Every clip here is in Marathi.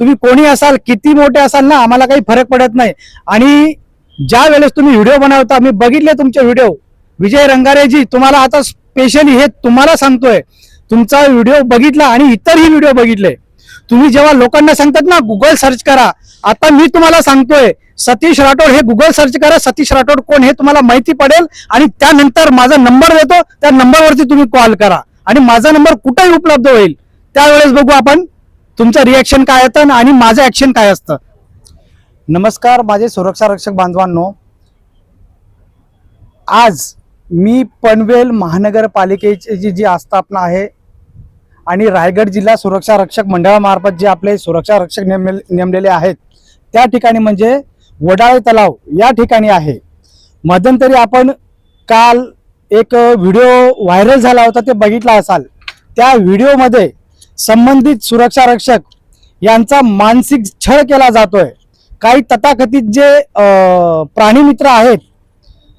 तुम्ही कोणी असाल किती मोठे असाल ना आम्हाला काही फरक पडत नाही. आणि ज्या वेळेस तुम्ही व्हिडिओ बनवता मी बघितले तुमचे व्हिडिओ. विजय रंगारेजी तुम्हाला आता स्पेशली हे तुम्हाला सांगतोय. तुमचा व्हिडिओ बघितला आणि इतरही व्हिडिओ बघितले. तुम्ही जेव्हा लोकांना सांगतात ना गुगल सर्च करा आता मी तुम्हाला सांगतोय सतीश राठोड हे गुगल सर्च करा सतीश राठोड कोण हे तुम्हाला माहिती पडेल आणि त्यानंतर माझा नंबर देतो त्या नंबरवरती तुम्ही कॉल करा. आणि माझा नंबर कुठेही उपलब्ध होईल. त्यावेळेस बघू आपण. तुमचं रिॲक्शन काय येतं आणि माझं ऍक्शन काय असतं? नमस्कार माझे सुरक्षा रक्षक बांधवांनो. आज मी पनवेल महानगरपालिकेची जी जी आस्थापना आहे आणि रायगड जिल्हा सुरक्षा रक्षक मंडळामार्फत जे आपले सुरक्षा रक्षक नेमलेले आहेत त्या ठिकाणी म्हणजे वडाळे तलाव या ठिकाणी आहे. मध्यंतरी आपण काल एक व्हिडिओ व्हायरल झाला होता ते बघितला असाल. त्या व्हिडिओमध्ये संबंधित सुरक्षा रक्षक यांचा मानसिक छळ केला जातोय. काही तथाकथित जे प्राणीमित्र आहेत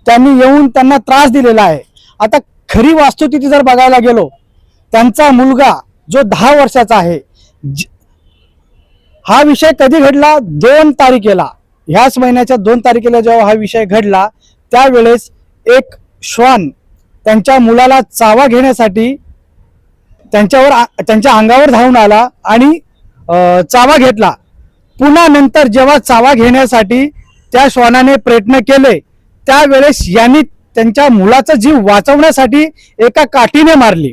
त्यांनी येऊन त्यांना त्रास दिलेला आहे. आता खरी वास्तुस्थिती जर बघायला गेलो त्यांचा मुलगा जो दहा वर्षाचा आहे ज- हा विषय कधी घडला? दोन तारखेला. ह्याच महिन्याच्या दोन तारखेला जेव्हा हा विषय घडला त्यावेळेस एक श्वान त्यांच्या मुलाला चावा घेण्यासाठी त्यांच्यावर आ- त्यांच्या अंगावर धावून आला आणि चावा घेतला. पुन्हा नंतर जेव्हा चावा घेण्यासाठी त्या श्वानाने प्रयत्न केले त्यावेळेस यांनी त्यांच्या मुलाचा जीव वाचवण्यासाठी एका काठीने मारली.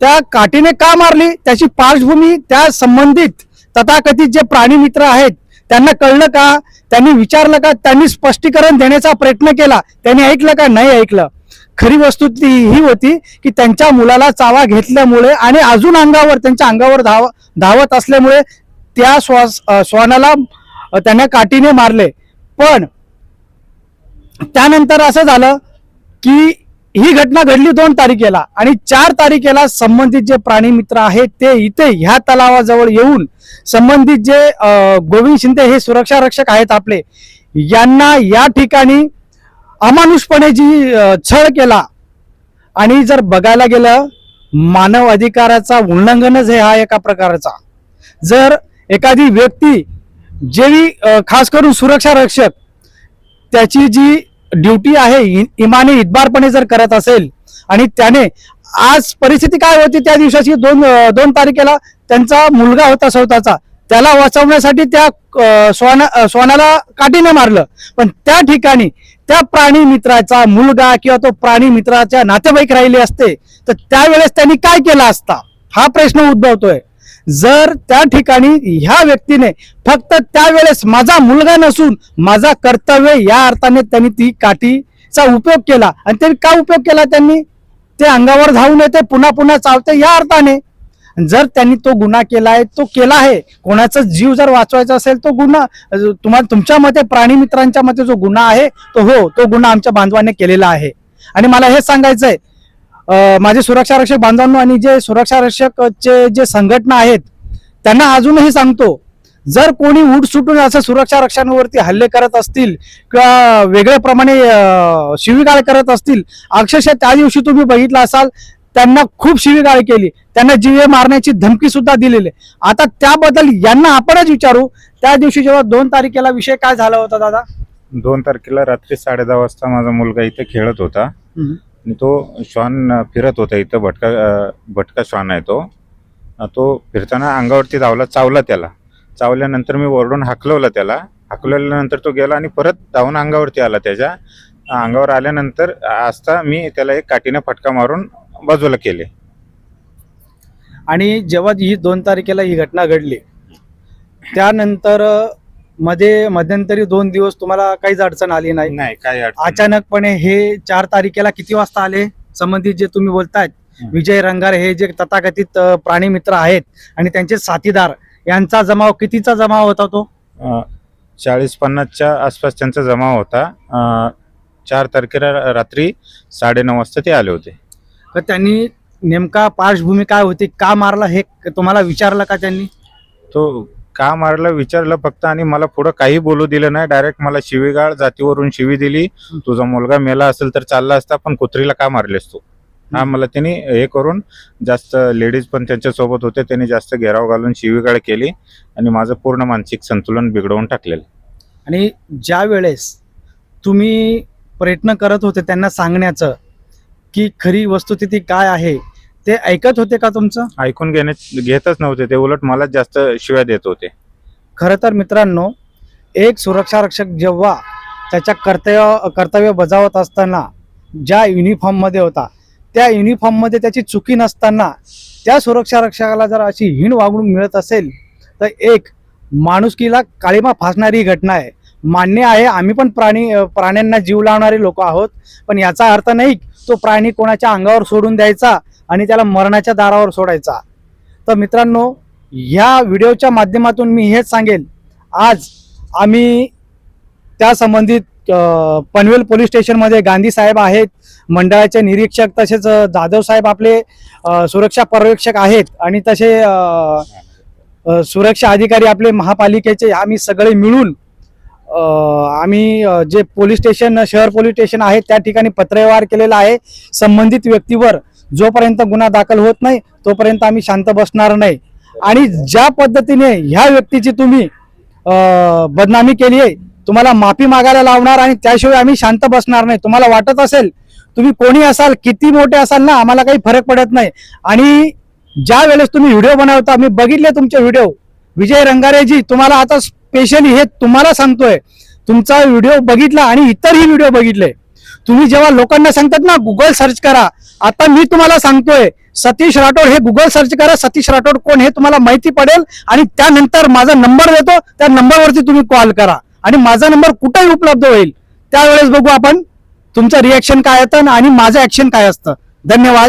त्या काठीने का मारली? त्याची पार्श्वभूमी त्या संबंधित तथाकथित जे प्राणी मित्र आहेत त्यांना कळलं का? त्यांनी विचारलं का? त्यांनी स्पष्टीकरण देण्याचा प्रयत्न केला. त्यांनी ऐकलं का? नाही ऐकलं. खरी वस्तुती ही होती की त्यांच्या मुलाला चावा घेतल्यामुळे आणि अजून अंगावर त्यांच्या अंगावर धाव धावत असल्यामुळे त्या श्वास श्वानाला त्यांना काठीने मारले. पण त्यानंतर असं झालं की ही घटना घडली दोन तारखेला आणि चार तारखेला संबंधित जे प्राणी मित्र आहेत ते इथे ह्या तलावाजवळ येऊन संबंधित जे गोविंद शिंदे हे सुरक्षा रक्षक आहेत आपले यांना या ठिकाणी अमानुषपणे जी छळ केला आणि जर बघायला गेलं मानव अधिकाराचा उल्लंघनच हे हा एका प्रकारचा. जर एखादी व्यक्ती जेवी खास करून सुरक्षा रक्षक त्याची जी ड्युटी आहे इमाने इतबारपणे जर करत असेल आणि त्याने आज परिस्थिती काय होती त्या दिवसाची दोन दोन तारखेला त्यांचा मुलगा होता स्वतःचा त्याला वाचवण्यासाठी त्या अ, श्वाना काठीने मारलं. पण त्या ठिकाणी त्या प्राणी मित्राचा मुलगा किंवा तो प्राणी मित्राच्या नातेवाईक राहिले असते तर त्यावेळेस त्यांनी काय केला असता? हा प्रश्न उद्भवतोय. जर त्या ठिकाणी ह्या व्यक्तीने फक्त त्यावेळेस माझा मुलगा नसून माझा कर्तव्य या अर्थाने त्यांनी ती काठीचा उपयोग केला. आणि त्यांनी का उपयोग केला त्यांनी? ते अंगावर धावून येते पुन्हा पुन्हा चावते या अर्थाने. जर त्यांनी तो गुन्हा केला आहे तो केला आहे. कोणाचा जीव जर वाचवायचा असेल तो गुन्हा तुम्हाला तुमच्या मते प्राणी मित्रांच्या मते जो गुन्हा आहे तो हो तो गुन्हा आमच्या बांधवाने केलेला आहे. आणि मला हे सांगायचंय आहे माझे सुरक्षा रक्षक बांधवांनो आणि जे सुरक्षा रक्षकचे जे संघटना आहेत त्यांना अजूनही सांगतो जर कोणी उठ सुटून असं सुरक्षा रक्षांवरती हल्ले करत असतील किंवा वेगळ्या प्रमाणे शिविगाळ करत असतील अक्षरशः त्या दिवशी तुम्ही बघितलं असाल त्यांना खूप शिवीगाळ केली. त्यांना जीवे मारण्याची धमकी सुद्धा दिलेली. आता त्याबद्दल यांना आपणच विचारू. त्या दिवशी जेव्हा दोन तारखेला विषय काय झाला होता दादा? दोन तारखेला रात्री साडे दहा वाजता माझा मुलगा इथे खेळत होता. आणि तो श्वान फिरत होता इथं. भटका भटका श्वान आहे तो. तो फिरताना अंगावरती धावला चावला त्याला. चावल्यानंतर मी ओरडून हाकलवलं त्याला. हाकलवल्यानंतर तो गेला आणि परत धावून अंगावरती आला त्याच्या. अंगावर आल्यानंतर असता मी त्याला एक काठीने फटका मारून बाजूला केले. आणि जेव्हा ही दोन तारखेला ही घटना घडली त्यानंतरमध्ये मध्यंतरी दोन दिवस तुम्हाला काहीच अडचण आली नाही? नाही काय. अचानकपणे हे चार तारखेला किती वाजता आले? संबंधित जे तुम्ही बोलतायत. विजय रंगार हे जे तथाकथित प्राणी मित्र आहेत आणि त्यांचे साथीदार यांचा जमाव कितीचा जमाव होता तो? चाळीस पन्नासच्या आसपास त्यांचा जमाव होता. चार तारखेला रात्री साडेनऊ वाजता ते आले होते. तर त्यांनी नेमका पार्श्वभूमी काय होती का मारला हे तुम्हाला विचारलं का त्यांनी? तो का मारलं विचारलं फक्त आणि मला पुढं काही बोलू दिलं नाही. डायरेक्ट मला शिवीगाळ जातीवरून शिवी दिली. तुझा मुलगा मेला असेल तर चालला असता पण कुत्रीला का मारलेस तू? हा मला त्यांनी हे करून जास्त लेडीज पण त्यांच्यासोबत होते. त्यांनी जास्त घेराव घालून शिवीगाळ केली आणि माझं पूर्ण मानसिक संतुलन बिघडवून टाकलेलं. आणि ज्या वेळेस तुम्ही प्रयत्न करत होते त्यांना सांगण्याचं की खरी वस्तुस्थिती काय आहे? ते ऐकत होते का तुमचं? ऐकून घेणे घेतच नव्हते. ते उलट मलाच जास्त शिव्या देत होते. खरं तर मित्रांनो एक सुरक्षा रक्षक जेव्हा त्याच्या कर्तव्य कर्तव्य बजावत असताना ज्या युनिफॉर्ममध्ये होता त्या युनिफॉर्ममध्ये त्याची चुकी नसताना त्या सुरक्षा रक्षकाला जर अशी हीण वागणूक मिळत असेल तर एक माणुसकीला काळीमा फासणारी घटना आहे. मान्य आहे. आम्ही पण प्राणी प्राण्यांना जीव लावणारे लोक आहोत. पण याचा अर्थ नाही तो प्राणी कोणाच्या अंगावर सोडून द्यायचा आणि त्याला मरणाच्या दारावर सोडायचा. तर मित्रांनो ह्या व्हिडिओच्या माध्यमातून मी हेच सांगेल आज आम्ही त्या संबंधित पनवेल पोलीस स्टेशनमध्ये गांधी साहेब आहेत. मंडळाचे निरीक्षक तसेच जाधव साहेब आपले सुरक्षा पर्यवेक्षक आहेत. आणि तसे सुरक्षा अधिकारी आपले महापालिकेचे आम्ही सगळे मिळून आम्ही जे पोलीस स्टेशन शहर पोलीस स्टेशन आहे त्या ठिकाणी पत्रव्यवहार केलेला आहे. संबंधित व्यक्तीवर जोपर्यंत गुन्हा दाखल होत नाही तोपर्यंत आम्ही शांत बसणार नाही. आणि ज्या पद्धतीने ह्या व्यक्तीची तुम्ही बदनामी केली आहे तुम्हाला माफी मागायला लावणार आणि त्याशिवाय आम्ही शांत बसणार नाही. तुम्हाला वाटत असेल तुम्ही कोणी असाल किती मोठे असाल ना आम्हाला काही फरक पडत नाही. आणि ज्या वेळेस तुम्ही व्हिडिओ बनवता मी बघितले तुमचे व्हिडिओ विजय रंगारेजी तुम्हाला आता स्पेशली हे तुम्हाला सांगतोय. तुमचा व्हिडिओ बघितला आणि इतरही व्हिडिओ बघितले. तुम्ही जेव्हा लोकांना सांगतात ना गुगल सर्च करा आता मी तुम्हाला सांगतोय सतीश राठोड हे गुगल सर्च करा सतीश राठोड कोण हे तुम्हाला माहिती पडेल आणि त्यानंतर माझा नंबर देतो त्या नंबरवरती तुम्ही कॉल करा. आणि माझा नंबर कुठेही उपलब्ध होईल त्यावेळेस बघू आपण तुमचं रिॲक्शन काय येतं आणि माझं ऍक्शन काय असतं. धन्यवाद.